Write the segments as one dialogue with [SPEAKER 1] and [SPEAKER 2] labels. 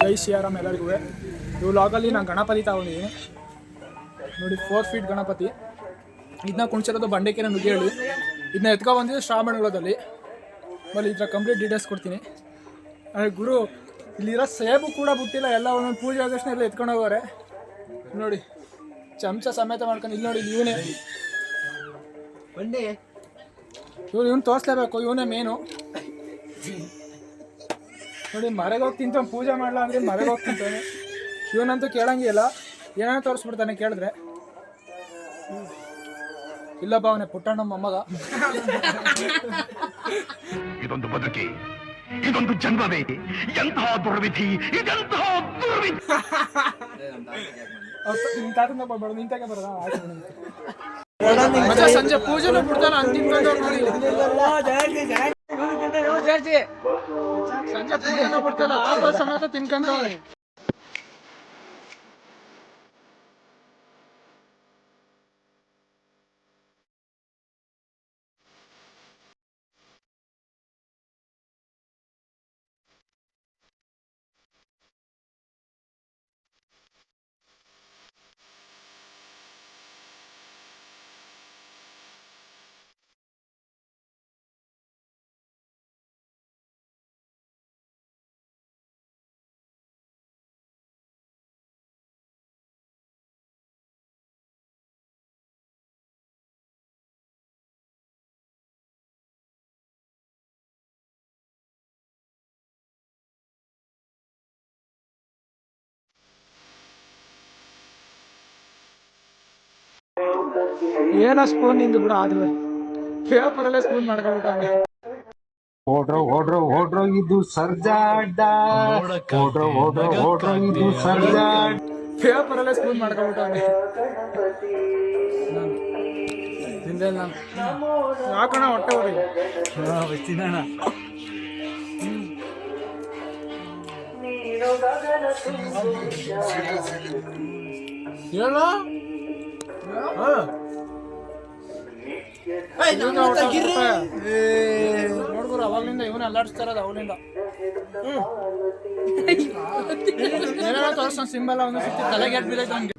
[SPEAKER 1] ಜೈ ಸಿಯಾರಾಮ್ ಎಲ್ಲರಿಗೂ. ಇವು ಲಾಗಲ್ಲಿ ನಾನು ಗಣಪತಿ ತಗೊಂಡಿದ್ದೀನಿ ನೋಡಿ ಫೋರ್ ಫೀಟ್ ಗಣಪತಿ. ಇದನ್ನ ಕುಣಿಸಿರೋದು ಬಂಡೆಕೆರೆ ನುಗ್ಗೇಳಿ ಇದನ್ನ ಎತ್ಕೊ ಬಂದಿದ್ದು ಶ್ರಾವಣಗುಳದಲ್ಲಿ ಆಮೇಲೆ ಇದ್ರ ಕಂಪ್ಲೀಟ್ ಡೀಟೇಲ್ಸ್ ಕೊಡ್ತೀನಿ. ಆಮೇಲೆ ಗುರು ಇಲ್ಲಿರೋ ಸೇಬು ಕೂಡ ಬಿಟ್ಟಿಲ್ಲ ಎಲ್ಲ ಒಂದೊಂದು ಪೂಜೆ ಆದ ತಕ್ಷಣ ಎಲ್ಲ ಎತ್ಕೊಂಡು ಹೋಗೋರೆ. ನೋಡಿ ಚಮಚ ಸಮೇತ ಮಾಡ್ಕೊಂಡು ಇಲ್ಲಿ ನೋಡಿ ಇವನೇ. ಇವ್ರು ಇವನು ತೋರಿಸ್ಲೇಬೇಕು ಇವನೇ ಮೇನು ನೋಡಿ ಮರೆಗೆ ಹೋಗಿ ತಿಂತಾನೆ ಪೂಜೆ ಮಾಡಲ್ಲ ಅಂದ್ರೆ ಮರೆಗೆ ಹೋಗಿ ತಿಂತಾನೆ ಇವನಂತೂ ಕೇಳಂಗಿಲ್ಲ ಏನೇನೋ ತೋರಿಸ್ಬಿಡ್ತಾನೆ ಕೇಳಿದ್ರೆ. ಇಲ್ಲಪ್ಪ ಭಾವನೆ ಪುಟ್ಟಣ್ಣ ಮೊಮ್ಮಗ.
[SPEAKER 2] ಇದೊಂದು ಬದುಕಿ ಇದೊಂದು ಜನ್ಮವೇ ಎಂತಹ ದುರ್ವಿಧಿ ಇದೆಂತಹ ದುರ್ವಿಧಿ.
[SPEAKER 1] ನಿನ್ ತಾತನ ಬರ್ಬಾರ್ದು ನಿಂತಾಗೆ ಬರೋದ? ಮತ್ತೆ ಸಂಜೆ ಪೂಜೆನೂ ಬಿಡ್ತಾನೆ ಅಂತ ತಿನ್ಕೊಂಡು ನೋಡಿ. ಸಂಜೆ ಸಮೇತ ತಿನ್ಕೊಂಡವ್ರೆ ಏನೋ ಸ್ಪೂನ್ ನಿಂದು ಬಿಡ ಆದ್ರೆ. ಪೇಪರಲ್ಲೇ ಸ್ಪೂನ್ ಮಾಡ್ಕೊಂಡ್ಬಿಟ್ಟಾನೆ
[SPEAKER 3] ಓಡ್ರೋ ಓಡ್ರೋ ಓಡ್ರೋ ಇದು ಸರ್ಜಾಡ್ಡ ಓಡ್ರೋ ಓಡ್ರೋ ಓಡ್ರೋ ಇದು ಸರ್ಜಾಡ್
[SPEAKER 1] ಪೇಪರಲ್ಲೇ ಸ್ಪೂನ್ ನಾನು ಹಾಕೋಣ ಹೊಟ್ಟೆ ಹೊರಗೆ ಹೇಳು. ನೋಡ್ಗುರು ಅವಾಗ್ಲಿಂದ ಇವನ್ನ ಅಲ್ಲಾಡಿಸ್ತಾ ಇರೋದು ಅವಳಿಂದ ಏನೇನೋ ತೋರ್ಸೋ ಸಿಂಬಲ್ ಅವನು ಸಿಕ್ಕಿ ತಲೆಗೆ ಎಟ್ ಬಿದ್ದೈತೆ ಅವ್ನಿಗೆ.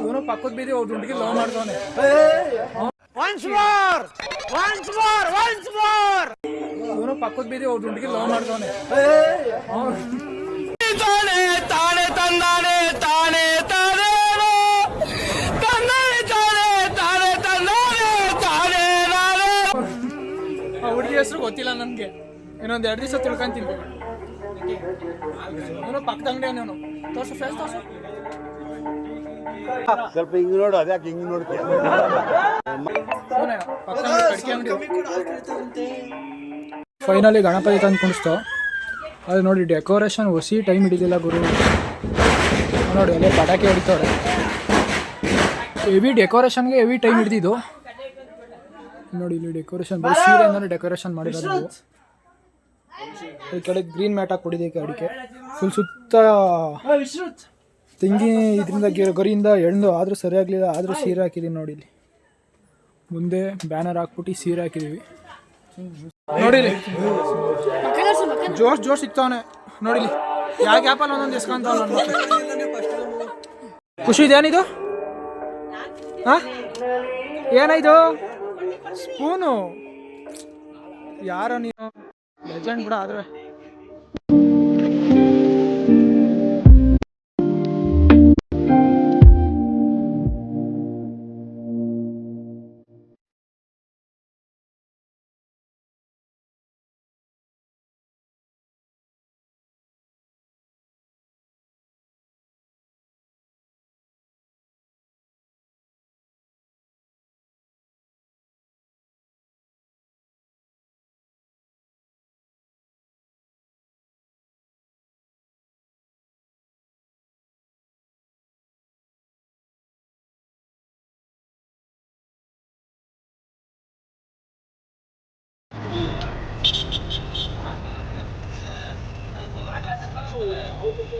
[SPEAKER 1] ಇವನು ಪಕ್ಕದ ಬೀದಿ ಒಬ್ಬ ಮೋರ್ ಲವ್ ಮಾಡ್ದವನೆ. ಇವನು ಪಕ್ಕದ ಬೀದಿ ಅವ್ರ ದುಡ್ಡಿಗೆ ಲವ್ ಮಾಡ್ದವನೆ.
[SPEAKER 2] ತಾನೆ ತಾನೆ ತಂದಾನೆ ತಾನೆ ತಾನೇನು. ತಂದಾನೆ ತಾನೆ ತಾನೆ ತಂದಾನೆ ತಾನೇ ನಾನೇ.
[SPEAKER 1] ಆ ಹುಡುಗಿ ಹೆಸರು ಗೊತ್ತಿಲ್ಲ ನನಗೆ. ಇನ್ನೊಂದು ಎರಡು ದಿವಸ ತಿಳ್ಕೊಂತೀನಿ. ಅವನು ಪಕ್ಕದ ಅಂಗಡಿ ಅವನು ತೋರ್ಸು ಫೇಸ್ ತೋರ್ಸು.
[SPEAKER 4] ಸ್ವಲ್ಪ ಹಿಂಗ್ ನೋಡು ಅದ್ಯಾಕೆ ಹಿಂಗ್ ನೋಡ್ತೀಯ?
[SPEAKER 1] ಫೈನಲಿ ಗಣಪತಿ ತಂದು ಕುಣಿಸ್ತು. ಅದು ನೋಡಿ ಡೆಕೋರೇಷನ್ ಹೊಸಿ ಟೈಮ್ ಹಿಡಿದಿಲ್ಲ ಗುರು. ನೋಡಿ ಅಲ್ಲೇ ಪಟಾಕಿ ಹೊಡಿತವ್ರೆ. ಹೆವಿ ಡೆಕೋರೇಷನ್ಗೆ ಹೆವಿ ಟೈಮ್ ಹಿಡಿದಿದ್ದು. ನೋಡಿ ಇಲ್ಲಿ ಡೆಕೋರೇಷನ್ ಬರೀ ಸೀರೆಯಿಂದಲೂ ಡೆಕೋರೇಷನ್ ಮಾಡಿರೋದು. ಈ ಕಡೆ ಗ್ರೀನ್ ಮ್ಯಾಟ್ ಹಾಕಿ ಕೊಡಿದೆ ಅಡಿಕೆ. ಫುಲ್ ಸುತ್ತ ತೆಂಗಿ ಇದರಿಂದ ಗರಿಯಿಂದ ಎಳ್ದು ಆದರೂ ಸರಿಯಾಗಲಿಲ್ಲ ಆದರೂ ಸೀರೆ ಹಾಕಿದೀನಿ ನೋಡಿ ಇಲ್ಲಿ. ಮುಂದೆ ಬ್ಯಾನರ್ ಹಾಕ್ಬಿಟ್ಟು ಸೀರೆ ಹಾಕಿದೀವಿ. ನೋಡಿಲಿ ಜೋಶ್ ಜೋಶ್ ಸಿಗ್ತಾವನೆ. ನೋಡಿಲಿ ಯಾವ ಗ್ಯಾಪಲ್ಲಿ ಒಂದೊಂದು ಎಸ್ಕೊಂತಾವ ಖುಷಿ ಇದೇನಿದು? ಹಾ? ಏನಾಯ್ತು ಸ್ಪೂನು. ಯಾರೋ ನೀನು? ಲೆಜೆಂಡ್ ಬಿಡ ಆದ್ರೆ.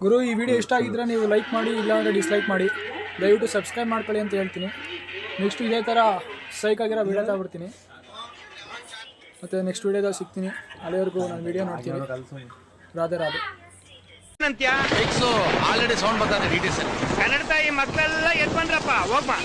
[SPEAKER 1] ಗುರು ಈ ವಿಡಿಯೋ ಇಷ್ಟ ಆಗಿದ್ರೆ ನೀವು ಲೈಕ್ ಮಾಡಿ ಇಲ್ಲಾಂದರೆ ಡಿಸ್ಲೈಕ್ ಮಾಡಿ. ದಯವಿಟ್ಟು ಸಬ್ಸ್ಕ್ರೈಬ್ ಮಾಡ್ಕೊಳ್ಳಿ ಅಂತ ಹೇಳ್ತೀನಿ. ನೆಕ್ಸ್ಟ್ ಇದೇ ಥರ ಸೈಕ್ ಆಗಿರೋ ವೀಡಿಯೋ ತಗೊಬಿಡ್ತೀನಿ ಮತ್ತು ನೆಕ್ಸ್ಟ್ ವೀಡಿಯೋದಾಗ ಸಿಗ್ತೀನಿ. ಅಲ್ಲಿವರೆಗೂ ನಾನು ವಿಡಿಯೋ ನೋಡ್ತೀನಿ. ರಾಧೆ ರಾಧೆ.
[SPEAKER 2] ಆಲ್ರೆಡಿ ಸೌಂಡ್ ಬರ್ತಾರೆ ಡಿ ಟಿ ಸರ್
[SPEAKER 5] ಕನ್ನಡ ತಾಯಿ ಮಕ್ಕಳೆಲ್ಲ ಎದ್ ಬಂದ್ರಪ್ಪ ಹೋಗ್ಬಾ